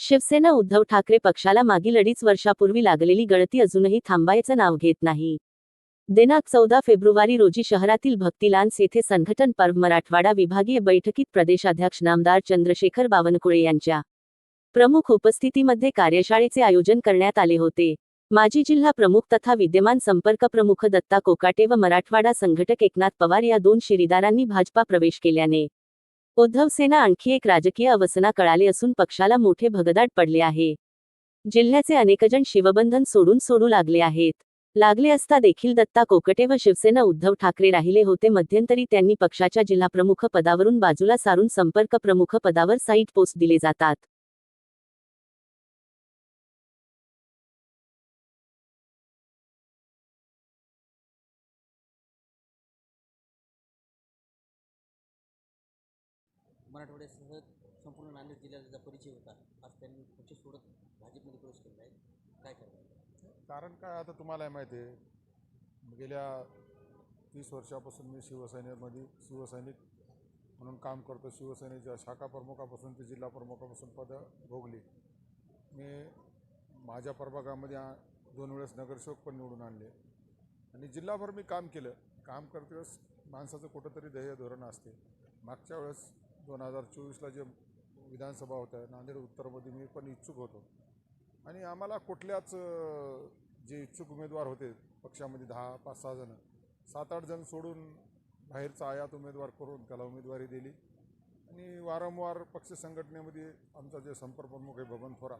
शिवसेना उद्धव ठाकरे पक्षाला मागील अडीच वर्षापूर्वी लागलेली गळती अजूनही थांबायचं नाव घेत नाही. दिनांक चौदा फेब्रुवारी रोजी शहरातील भक्तिलान्स येथे संघटन पर्व मराठवाडा विभागीय बैठकीत प्रदेशाध्यक्ष नामदार चंद्रशेखर बावनकुळे यांच्या प्रमुख उपस्थितीमध्ये कार्यशाळेचे आयोजन करण्यात आले होते. माजी जिल्हा प्रमुख तथा विद्यमान संपर्क प्रमुख दत्ता कोकाटे व मराठवाडा संघटक एकनाथ पवार या दोन शिरीदारांनी भाजपा प्रवेश केल्याने उद्धव सेना आणखी एक राजकीय अवसना कळाले असून पक्षाला मोठे भगदाट पडले आहे. जिल्ह्याचे अनेकजण शिवबंधन सोडून सोडू लागले आहेत. लागले असता देखील दत्ता कोकटे व शिवसेना उद्धव ठाकरे राहिले होते. मध्यंतरी त्यांनी पक्षाच्या जिल्हाप्रमुख पदावरून बाजूला सारून संपर्क प्रमुख पदावर साईट पोस्ट दिले जातात. मराठवाड्यासह संपूर्ण नांदेड जिल्ह्याला त्याचा परिचय होता. आज त्यांनी पक्ष सोडत भाजपमध्ये प्रवेश केला आहे. काय करणार? कारण काय आता तुम्हाला माहिती आहे गेल्या तीस वर्षापासून मी शिवसेनेमध्ये शिवसैनिक म्हणून काम करतो. शिवसेनेच्या शाखा प्रमुखापासून ते जिल्हा प्रमुखापासून पदं भोगली. मी माझ्या प्रभागामध्ये दोन वेळेस नगरसेवक पण निवडून आणले. आणि जिल्हाभर मी काम केलं. काम करते वेळेस माणसाचं कुठंतरी ध्येय धोरण असते. मागच्या वेळेस दोन हजार चोवीसला जे विधानसभा होत्या नांदेड उत्तरमध्ये मी पण इच्छुक होतो. आणि आम्हाला कुठल्याच जे इच्छुक उमेदवार होते पक्षामध्ये दहा पाच सहा जण सात आठ जण सोडून बाहेरचा आयात उमेदवार करून त्याला उमेदवारी दिली. आणि वारंवार पक्ष संघटनेमध्ये आमचा जे संपर्क प्रमुख आहे बबन थोरात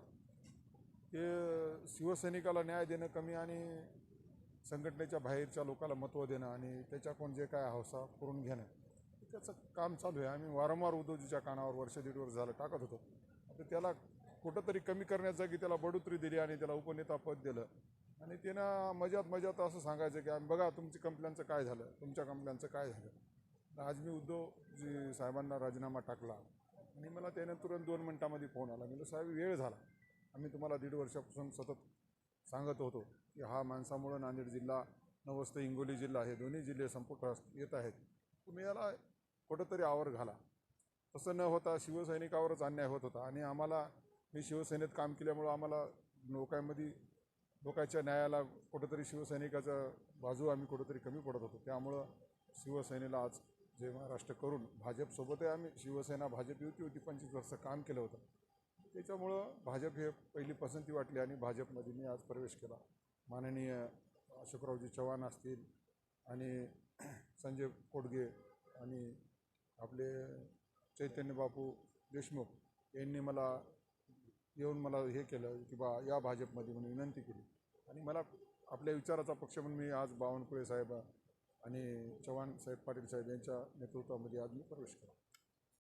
ते शिवसैनिकाला न्याय देणं कमी आणि संघटनेच्या बाहेरच्या लोकाला महत्त्व देणं आणि त्याच्याकडून जे काय हौसा करून घेणं त्याचं काम चालू आहे. आम्ही वारंवार उद्योजीच्या कानावर वर्ष दीड वर्ष झालं टाकत होतो. आता त्याला कुठंतरी कमी करण्यासाठी त्याला बढोतरी दिली आणि त्याला उपनेता पद दिलं. आणि त्यानं मजात मजात असं सांगायचं की आम्ही बघा तुमची कंप्लेंटचं काय झालं? तुमच्या कंप्लेंटचं काय झालं? आज मी उद्धवजी साहेबांना राजीनामा टाकला. आणि मला त्यानं तुरंत दोन मिनटामध्ये फोन आला. मी साहेब वेळ झाला. आम्ही तुम्हाला दीड वर्षापासून सतत सांगत होतो की हा माणसामुळं नांदेड जिल्हा नवस्त हिंगोली जिल्हा हे दोन्ही जिल्हे संपुटात येत आहेत. तुम्ही याला कुठंतरी आवर घाला. तसं न होता शिवसैनिकावरच अन्याय होत होता. आणि आम्हाला मी शिवसेनेत काम केल्यामुळं आम्हाला लोकांमध्ये लोकांच्या न्यायाला कुठंतरी शिवसैनिकाचा बाजू आम्ही कुठंतरी कमी पडत होतो. त्यामुळं शिवसेनेला आज जे महाराष्ट्र करून भाजपसोबतही आम्ही शिवसेना भाजप युती होती पंचवीस वर्ष काम केलं होतं. त्याच्यामुळं भाजप हे पहिली पसंती वाटली आणि भाजपमध्ये मी आज प्रवेश केला. माननीय अशोकरावजी चव्हाण असतील आणि संजय कोडगे आणि आपले चैतन्य बापू देशमुख यांनी मला येऊन मला हे केलं की बा या भाजपमध्ये म्हणून विनंती केली. आणि मला आपल्या विचाराचा पक्ष म्हणून मी आज बावनकुळे साहेब आणि चव्हाण साहेब पाटील साहेब यांच्या नेतृत्वामध्ये आज मी प्रवेश केला.